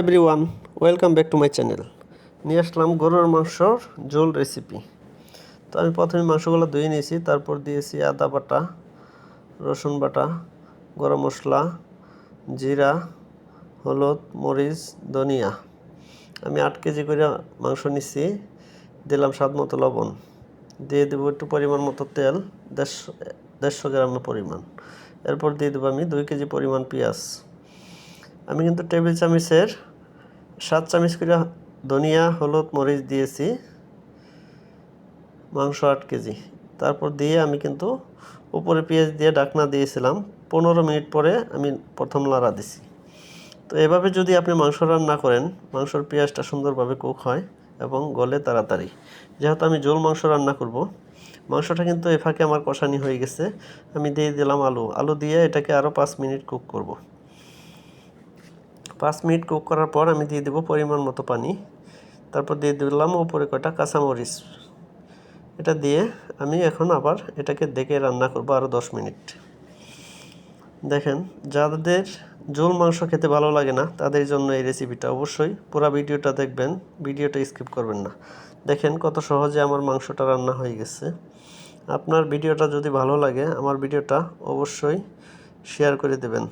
Everyone welcome back to my channel নিয়ে আসলাম গরুর মাংসর ঝোল রেসিপি তো আমি প্রথমে মাংসগুলো ধুয়ে নিয়েছি, তারপর দিয়েছি আদা বাটা, রসুন বাটা, গরম মশলা, জিরা, হলুদ, মরিচ, ধনিয়া। আমি আট কেজি করে মাংস নিছি, দিলাম স্বাদ মতো লবণ। দিয়ে দেবো একটু পরিমাণ মতো তেল, দেড়শো দেড়শো গ্রামের পরিমাণ। এরপর দিয়ে দেবো আমি দুই কেজি পরিমাণ পেঁয়াজ। আমি কিন্তু টেবিল চামচের সাত চামচ করে ধনিয়া, হলুদ, মরিচ দিয়েছি, মাংস আট কেজি। তারপর দিয়ে আমি কিন্তু উপরে পেঁয়াজ দিয়ে ডাকনা দিয়েছিলাম। পনেরো মিনিট পরে আমি প্রথম লাড়া দিছি। তো এভাবে যদি আপনি মাংস রান্না করেন, মাংসর পেঁয়াজটা সুন্দরভাবে কুক হয় এবং গলে তাড়াতাড়ি। যেহেতু আমি জোল মাংস রান্না করব, মাংসটা কিন্তু এ ফাঁকে আমার কষানি হয়ে গেছে। আমি দিয়ে দিলাম আলু। আলু দিয়ে এটাকে আরও পাঁচ মিনিট কুক করব। পাঁচ মিনিট কুক করার পর আমি দিয়ে দেবো পরিমাণ মতো পানি। তারপর দিয়ে দিলাম উপরে কয়টা কাঁচামরিচ। এটা দিয়ে আমি এখন আবার এটাকে দেখে রান্না করব আরও দশ মিনিট। দেখেন, যাদের ঝোল মাংস খেতে ভালো লাগে না, তাদের জন্য এই রেসিপিটা অবশ্যই পুরো ভিডিওটা দেখবেন, ভিডিওটা স্কিপ করবেন না। দেখেন কত সহজে আমার মাংসটা রান্না হয়ে গেছে। আপনার ভিডিওটা যদি ভালো লাগে, আমার ভিডিওটা অবশ্যই শেয়ার করে দেবেন।